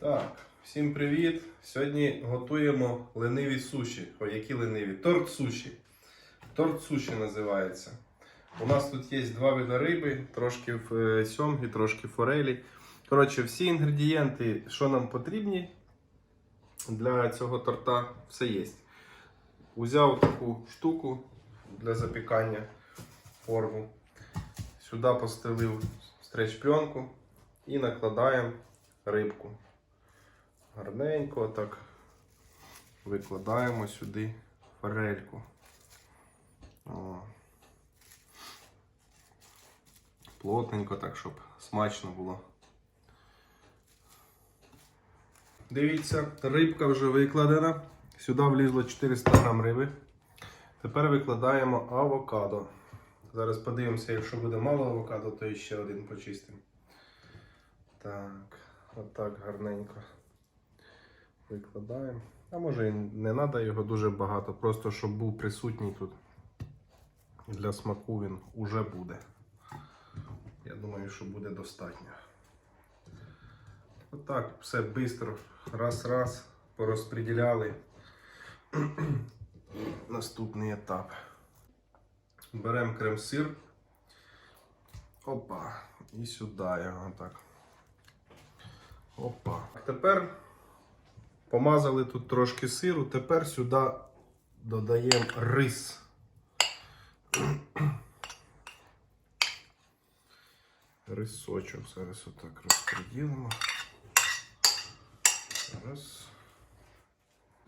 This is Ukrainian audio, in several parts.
Так, всім привіт! Сьогодні готуємо лениві суші. Ой, які лениві? Торт суші. Торт суші називається. У нас тут є два види риби, трошки е, сьомги, трошки форелі. Коротше, всі інгредієнти, що нам потрібні для цього торта, все є. Узяв таку штуку для запікання форму. Сюди постелив стреч-пленку і накладаємо рибку. Гарненько так викладаємо сюди форельку. О. Плотненько так, щоб смачно було. Дивіться, рибка вже викладена. Сюди влізло 400 грам риби. Тепер викладаємо авокадо. Зараз подивимося, якщо буде мало авокадо, то ще один почистимо. Так, отак гарненько викладаємо. А може і не треба його дуже багато, просто щоб був присутній тут. Для смаку він уже буде. Я думаю, що буде достатньо. Отак, все швидко, раз-раз, порозподіляли. Наступний етап. Беремо крем-сир. Опа. І сюди його так. Опа. Тепер помазали тут трошки сиру, тепер сюди додаємо рис. Рисочок зараз отак розподілимо. Раз.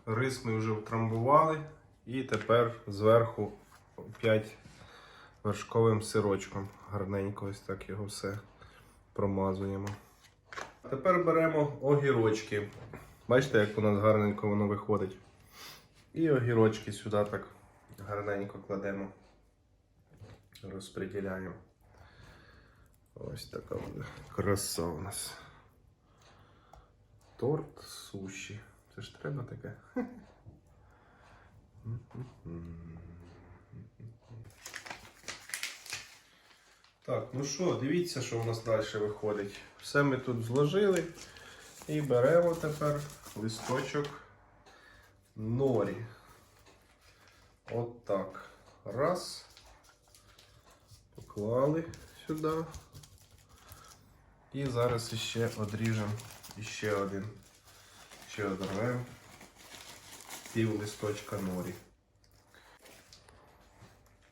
Рис ми вже втрамбували і тепер зверху 5 вершковим сирочком. Гарненько ось так його все промазуємо. Тепер беремо огірочки. Бачите, як у нас гарненько воно виходить. І огірочки сюди так гарненько кладемо. Розподіляємо. Ось така буде краса у нас. Торт суші. Це ж треба таке. Так, ну що, дивіться, що у нас далі виходить. Все ми тут зложили. І беремо тепер листочок норі. От так. Раз. Поклали сюди. І зараз іще одріжемо іще один. Ще одрвемо пів листочка норі.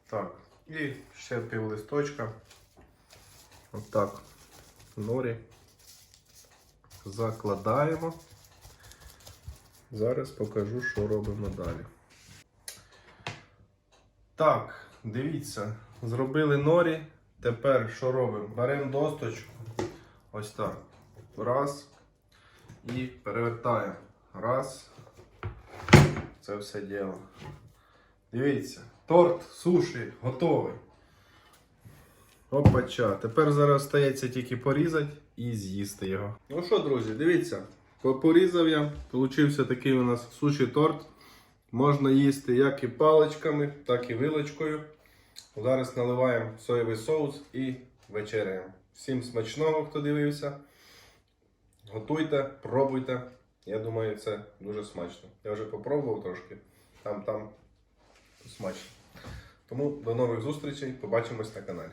Так, і ще пів листочка. Отак. Норі. Закладаємо. Зараз покажу, що робимо далі. Так, дивіться, зробили норі. Тепер що робимо? Беремо досточку. Ось так. Раз. І перевертаємо. Раз. Це все діло. Дивіться, торт суші готовий. Опача. Тепер зараз стається тільки порізати і з'їсти його. Ну що, друзі, дивіться. Порізав я. Получився такий у нас суші торт. Можна їсти як і паличками, так і вилочкою. Зараз наливаємо соєвий соус і вечеряємо. Всім смачного, хто дивився. Готуйте, пробуйте. Я думаю, це дуже смачно. Я вже попробував трошки. Там, там смачно. Тому до нових зустрічей. Побачимось на каналі.